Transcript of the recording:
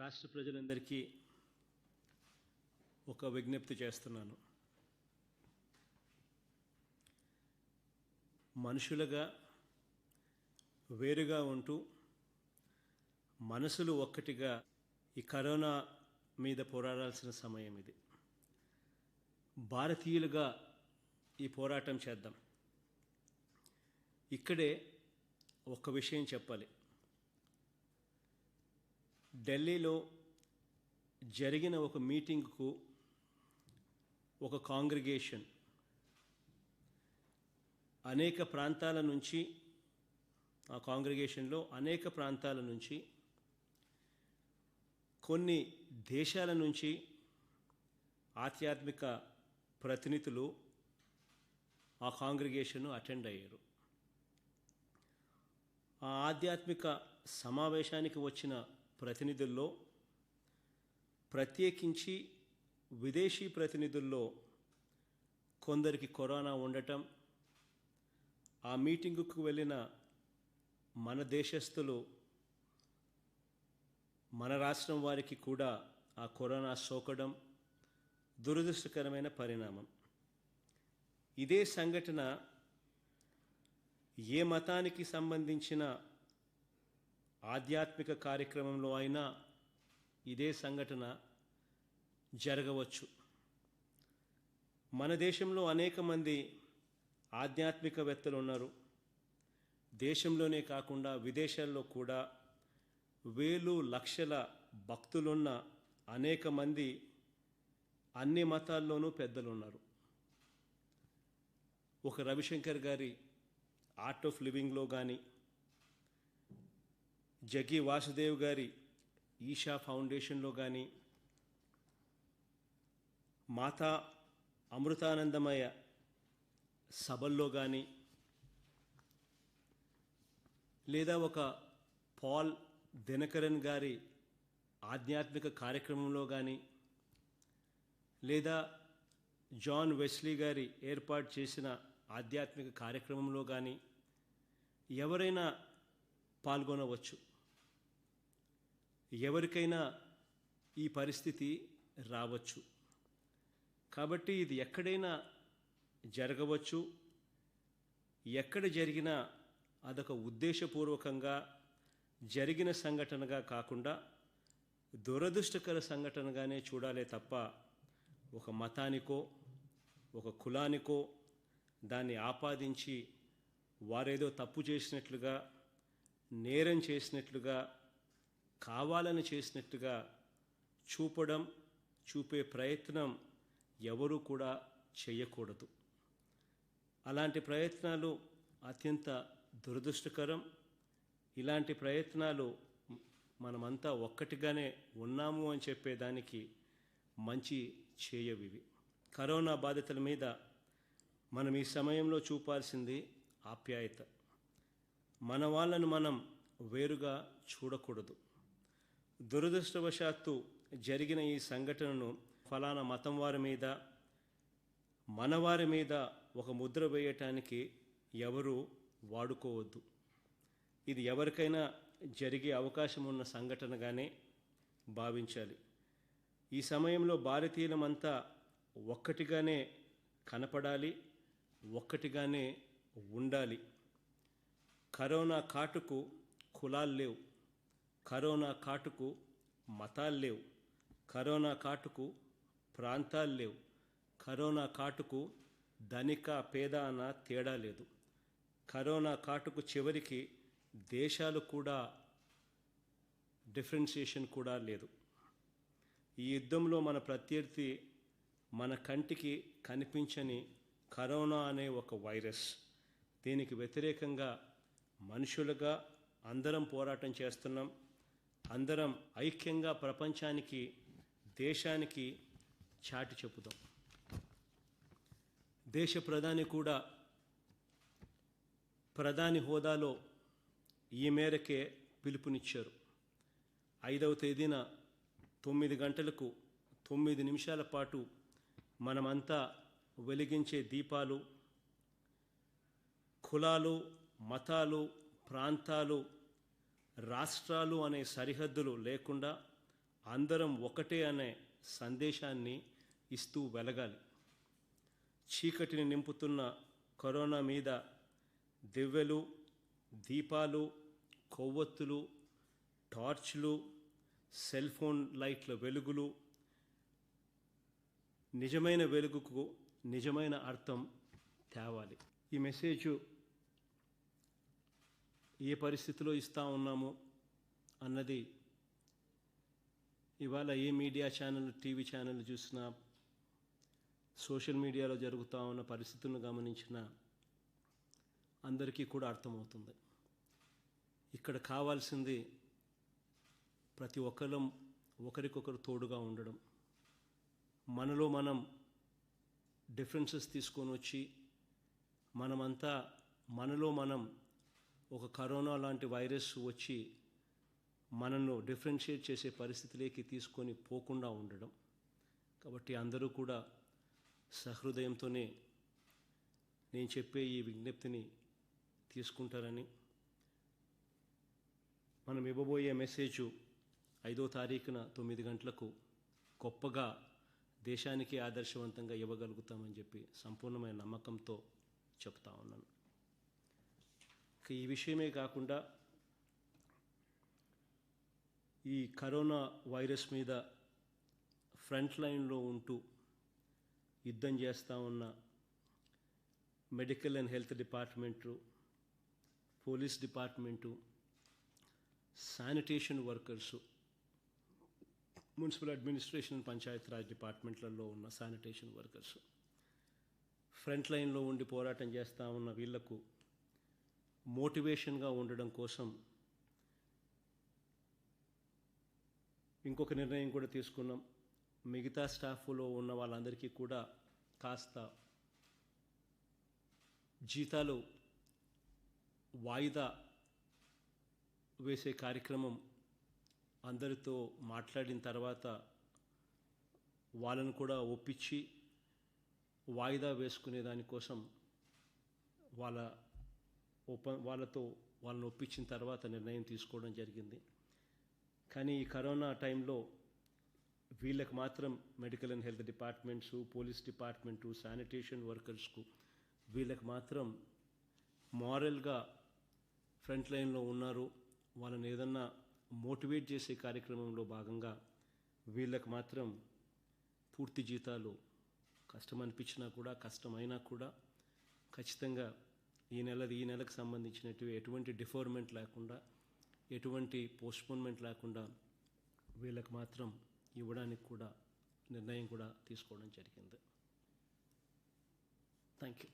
రాష్ట్ర ప్రజలందరికీ ఒక విజ్ఞప్తి చేస్తున్నాను. మనుషులుగా వేరుగా ఉంటూ మనసులు ఒక్కటిగా ఈ కరోనా మీద పోరాడాల్సిన సమయం ఇది. భారతీయులుగా ఈ పోరాటం చేద్దాం. ఇక్కడే ఒక విషయం చెప్పాలి. ఢిల్లీలో జరిగిన ఒక మీటింగ్కు ఒక కాంగ్రిగేషన్. అనేక ప్రాంతాల నుంచి ఆ కాంగ్రిగేషన్లో అనేక ప్రాంతాల నుంచి కొన్ని దేశాల నుంచి ఆధ్యాత్మిక ప్రతినిధులు ఆ కాంగ్రిగేషన్ను అటెండ్ అయ్యారు. ఆ ఆధ్యాత్మిక సమావేశానికి వచ్చిన ప్రతినిధుల్లో ప్రత్యేకించి విదేశీ ప్రతినిధుల్లో కొందరికి కరోనా ఉండటం ఆ మీటింగుకు వెళ్ళిన మన దేశస్థులు మన రాష్ట్రం వారికి కూడా ఆ కరోనా సోకడం దురదృష్టకరమైన పరిణామం. ఇదే సంఘటన ఏ మతానికి సంబంధించిన ఆధ్యాత్మిక కార్యక్రమంలో అయినా ఇదే సంఘటన జరగవచ్చు. మన దేశంలో అనేక మంది ఆధ్యాత్మికవేత్తలు ఉన్నారు దేశంలోనే కాకుండా విదేశాల్లో కూడా వేలు లక్షల భక్తులున్న అనేక మంది అన్ని మతాల్లోనూ పెద్దలు ఉన్నారు ఒక రవిశంకర్ గారి ఆర్ట్ ఆఫ్ లివింగ్లో కానీ జగి వాసుదేవ్ గారి ఈషా ఫౌండేషన్లో కానీ మాతా అమృతానందమయ సభల్లో కానీ లేదా ఒక పాల్ దినకరన్ గారి ఆధ్యాత్మిక కార్యక్రమంలో కానీ లేదా జాన్ వెస్లీ గారి ఏర్పాటు చేసిన ఆధ్యాత్మిక కార్యక్రమంలో కానీ ఎవరైనా పాల్గొనవచ్చు. ఎవరికైనా ఈ పరిస్థితి రావచ్చు. కాబట్టి ఇది ఎక్కడైనా జరగవచ్చు. ఎక్కడ జరిగినా అదొక ఉద్దేశపూర్వకంగా జరిగిన సంఘటనగా కాకుండా దురదృష్టకర సంఘటనగానే చూడాలే తప్ప ఒక మతానికో ఒక కులానికో దాన్ని ఆపాదించి వారేదో తప్పు చేసినట్లుగా నేరం చేసినట్లుగా కావాలని చేసినట్టుగా చూపడం చూపే ప్రయత్నం ఎవరూ కూడా చేయకూడదు. అలాంటి ప్రయత్నాలు అత్యంత దురదృష్టకరం. ఇలాంటి ప్రయత్నాలు మనమంతా ఒక్కటిగానే ఉన్నాము అని చెప్పేదానికి మంచి చేయవివి కరోనా బాధితుల మీద మనం ఈ సమయంలో చూపాల్సింది ఆప్యాయత. మన వాళ్ళను మనం వేరుగా చూడకూడదు. దురదృష్టవశాత్తు జరిగిన ఈ సంఘటనను ఫలానా మతం వారి మీద మనవారి మీద ఒక ముద్ర వేయటానికి ఎవరు వాడుకోవద్దు. ఇది ఎవరికైనా జరిగే అవకాశం ఉన్న సంఘటనగానే భావించాలి. ఈ సమయంలో భారతీయులమంతా ఒక్కటిగానే కనపడాలి ఒక్కటిగానే ఉండాలి. కరోనా కాటుకు కులాలు లేవు. కరోనా కాటుకు మతాలు లేవు. కరోనా కాటుకు ప్రాంతాలు లేవు. కరోనా కాటుకు ధనిక పేద అన్న తేడా లేదు. కరోనా కాటుకు చివరికి దేశాలు కూడా డిఫరెన్షియేషన్ కూడా లేదు. ఈ యుద్ధంలో మన ప్రత్యర్థి మన కంటికి కనిపించని కరోనా అనే ఒక వైరస్. దీనికి వ్యతిరేకంగా మనుషులుగా అందరం పోరాటం చేస్తున్నాం. అందరం ఐక్యంగా ప్రపంచానికి దేశానికి చాటి చెప్పుదాం దేశ ప్రధాని కూడా ప్రధాని హోదాలో ఈ మేరకే పిలుపునిచ్చారు. ఐదవ తేదీన తొమ్మిది గంటలకు తొమ్మిది నిమిషాల పాటు మనమంతా వెలిగించే దీపాలు కులాలు మతాలు ప్రాంతాలు రాష్ట్రాలు అనే సరిహద్దులు లేకుండా అందరం ఒకటే అనే సందేశాన్ని ఇస్తూ వెలగాలి. చీకటిని నింపుతున్న కరోనా మీద దివ్వెలు దీపాలు కొవ్వొత్తులు టార్చ్లు సెల్ ఫోన్ లైట్ల వెలుగులు నిజమైన వెలుగుకు నిజమైన అర్థం తేవాలి. ఈ మెసేజ్ ఏ పరిస్థితిలో ఇస్తూ ఉన్నాము అన్నది ఇవాళ ఏ media channel TV channel social social మీడియాలో జరుగుతూ ఉన్న పరిస్థితులను గమనించిన అందరికీ కూడా అర్థమవుతుంది. ఇక్కడ కావాల్సింది ప్రతి ఒక్కరం ఒకరికొకరు తోడుగా ఉండడం. మనలో మనం డిఫరెన్సెస్ తీసుకొని వచ్చి మనమంతా మనలో మనం ఒక కరోనా లాంటి వైరస్ వచ్చి మనను డిఫరెన్షియేట్ చేసే పరిస్థితిలోకి తీసుకొని పోకుండా ఉండడం. కాబట్టి అందరూ కూడా సహృదయంతోనే నేను చెప్పే ఈ విజ్ఞప్తిని తీసుకుంటారని మనం ఇవ్వబోయే మెసేజ్ ఐదో తారీఖున తొమ్మిది గంటలకు గొప్పగా దేశానికి ఆదర్శవంతంగా ఇవ్వగలుగుతామని చెప్పి సంపూర్ణమైన నమ్మకంతో చెప్తా ఉన్నాను. ఈ విషయమే కాకుండా ఈ కరోనా వైరస్ మీద ఫ్రంట్ లైన్లో ఉంటూ యుద్ధం చేస్తూ ఉన్న medical and health department police department sanitation workers municipal administration Panchayati Raj డిపార్ట్మెంట్లలో ఉన్న శానిటేషన్ వర్కర్స్. ఫ్రంట్ లైన్లో ఉండి పోరాటం చేస్తూ ఉన్న వీళ్ళకు మోటివేషన్గా ఉండడం కోసం ఇంకొక నిర్ణయం కూడా తీసుకున్నాం. మిగతా స్టాఫ్లో ఉన్న వాళ్ళందరికీ కూడా కాస్త జీతాలు వాయిదా వేసే కార్యక్రమం అందరితో మాట్లాడిన తర్వాత వాళ్ళను కూడా ఒప్పించి వాయిదా వేసుకునే దానికోసం వాళ్ళ ఒప్ప వాళ్ళతో వాళ్ళని ఒప్పించిన తర్వాత నిర్ణయం తీసుకోవడం జరిగింది. కానీ ఈ కరోనా టైంలో వీళ్ళకి మాత్రం medical and health departments police department sanitation వర్కర్స్కు వీళ్ళకి మాత్రం మారల్గా ఫ్రంట్ లైన్లో ఉన్నారు. వాళ్ళని ఏదన్నా మోటివేట్ చేసే కార్యక్రమంలో భాగంగా వీళ్ళకి మాత్రం పూర్తి జీతాలు కష్టం అనిపించినా కూడా కష్టమైనా కూడా ఖచ్చితంగా ఈ నెలది ఈ నెలకు సంబంధించినట్టు ఎటువంటి డిఫోర్మెంట్ లేకుండా ఎటువంటి పోస్ట్పోన్మెంట్ లేకుండా వీళ్ళకి మాత్రం ఇవ్వడానికి కూడా నిర్ణయం కూడా తీసుకోవడం జరిగింది. Thank you